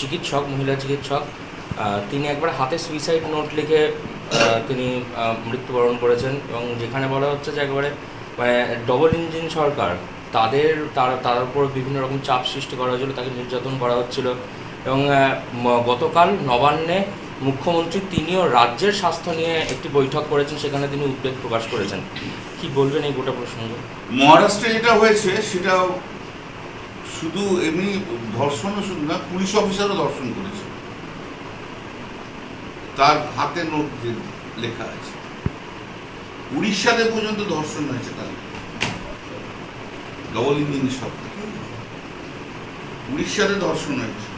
চিকিৎসক, মহিলা চিকিৎসক তিনি একবার হাতে সুইসাইড নোট লিখে তিনি মৃত্যুবরণ করেছেন এবং যেখানে বলা হচ্ছে যে একবারে মানে ডবল ইঞ্জিন সরকার, তাদের, তার তার উপর বিভিন্ন রকম চাপ সৃষ্টি করা হয়েছিল, তাকে নির্যাতন করা হচ্ছিল এবং গতকাল নবান্নে মুখ্যমন্ত্রী তিনিও রাজ্যের স্বাস্থ্য নিয়ে একটি বৈঠক করেছেন, সেখানে তিনি উদ্বেগ প্রকাশ করেছেন। কি বলবেন এই গোটা প্রসঙ্গ? মহারাষ্ট্রে যেটা হয়েছে সেটা শুধু এমনি ধর্ষণও শুধু না, পুলিশ অফিসারও ধর্ষণ করেছে। তার হাতে নোট লেখা আছে। উড়িষ্যাতে পর্যন্ত ধর্ষণ হয়েছে কাল ডবল ইঞ্জিন সরকার উড়িষ্যাতে ধর্ষণ হয়েছে।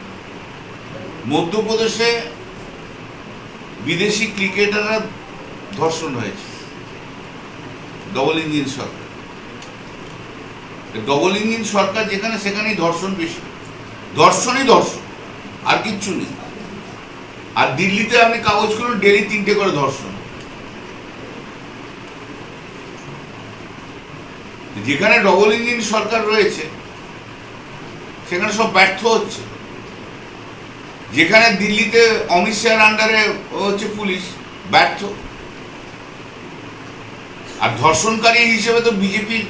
মধ্যপ্রদেশে বিদেশি ক্রিকেটাররা ধর্ষণ হয়েছে। ডবল ইঞ্জিন সরকার। ডবল ইঞ্জিন সরকার যেখানে, সেখানেই ধর্ষণ বেশি। ধর্ষণই ধর্ষণ, আর কিচ্ছু নেই। আর দিল্লিতে আপনি কাগজ করুন ডেলি তিনটে করে ধর্ষণ। যেখানে ডবল ইঞ্জিন সরকার রয়েছে, সেখানে সব ব্যর্থ হচ্ছে। যেখানে দিল্লিতে অমিত শাহের আন্ডারে হচ্ছে পুলিশ, ব্যর্থ। আর ধর্ষণকারী হিসেবে তো বিজেপির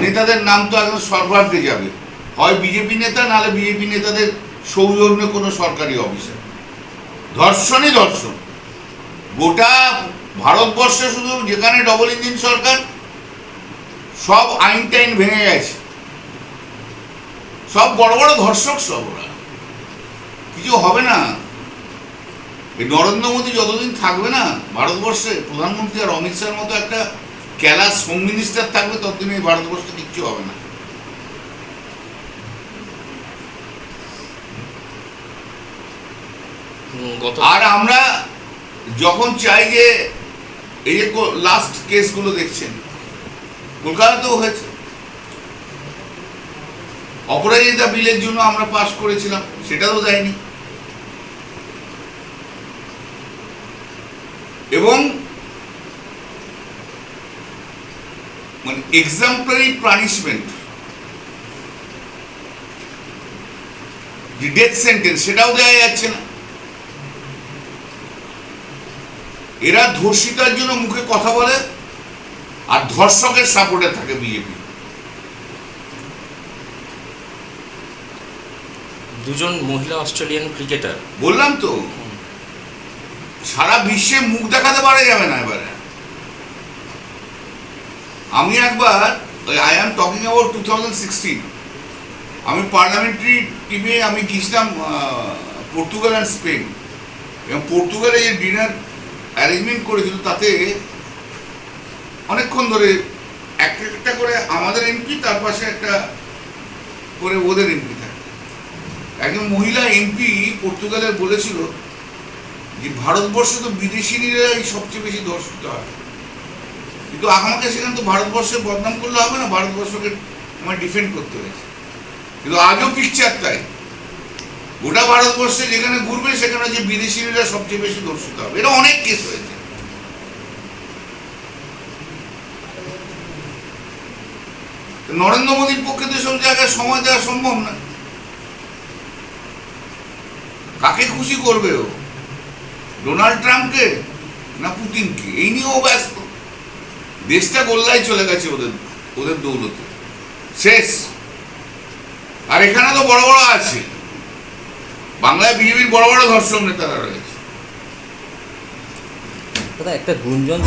নেতাদের নাম তো একদম সর্বাগ্রে যাবে। হয় বিজেপি নেতা, নাহলে বিজেপি নেতাদের সৌজন্যে কোনো সরকারি অফিসার ধর্ষণই ধর্ষণ। গোটা ভারতবর্ষে শুধু যেখানে ডবল ইঞ্জিন সরকার, সব আইন টাইন ভেঙে গেছে। সব বড় বড় ধর্ষক সব ওরা। কিছু হবে না। এই নরেন্দ্র মোদী যতদিন থাকবে না, ভারতবর্ষে প্রধানমন্ত্রী আর অমিত শাহের মতো একটা ক্যালাস হোম মিনিস্টার থাকবে ততদিন এই ভারতবর্ষে কিচ্ছু হবে না। আর আমরা যখন চাই যে এই যে লাস্ট কেসগুলো দেখছেন কলকাতাতেও হয়েছে। অপরাজিতা বিলের জন্য আমরা পাশ করেছিলাম সেটাও দেয়নি। এবং মানে এক্সাম্পলারি পানিশমেন্ট ডেথ সেন্টেন্স সেটাও দেওয়া যাচ্ছে না। এরা ধর্ষিতার জন্য মুখে কথা বলে আর ধর্ষকের সাপোর্টে থাকে বিজেপি দুজন মহিলা অস্ট্রেলিয়ান ক্রিকেটার। বললাম তো সারা বিশ্বে মুখ দেখাতে পারা যাবে না এবারে। আমি একবার ওই I am talking about two thousand sixteen আমি পার্লামেন্টারি টিমে আমি গিয়েছিলাম পর্তুগাল অ্যান্ড স্পেন এবং পর্তুগালে যে ডিনার অ্যারেঞ্জমেন্ট করেছিল, তাতে অনেকক্ষণ ধরে একটা একটা করে আমাদের এমপি তার পাশে একটা করে ওদের এমপি থাকে। একজন মহিলা এমপি পর্তুগালের বলেছিল যে, ভারতবর্ষে তো বিদেশিনীরাই সবচেয়ে বেশি ধর্ষিত হয়। কিন্তু আমাকে সেখানে তো ভারতবর্ষে বদনাম করলে হবে না, ভারতবর্ষকে আমার ডিফেন্ড করতে হয়েছে। কিন্তু আজও পিকচার তাই গোটা ভারতবর্ষে যেখানে ঘুরবে, সেখানে যে বিদেশিনীরা সবচেয়ে বেশি ধর্ষিত হবে। এটা অনেক কেস হয়েছে। নরেন্দ্র মোদীর পক্ষে তো সব জায়গায় সময় দেওয়া সম্ভব না। কাকে খুশি করবে ও? ডোনাল্ড ট্রাম্পকে না পুতিনকে? এই নিয়েও ব্যস্ত। দেশটা গোল্লায় চলে গেছে ওদের ওদের দৌলতে। শেষ। আর এখানে তো বড় বড় আছে। বাংলায় বিজেপির বড় বড় ধর্ষণ নেতারা রয়েছে। একটা গুঞ্জন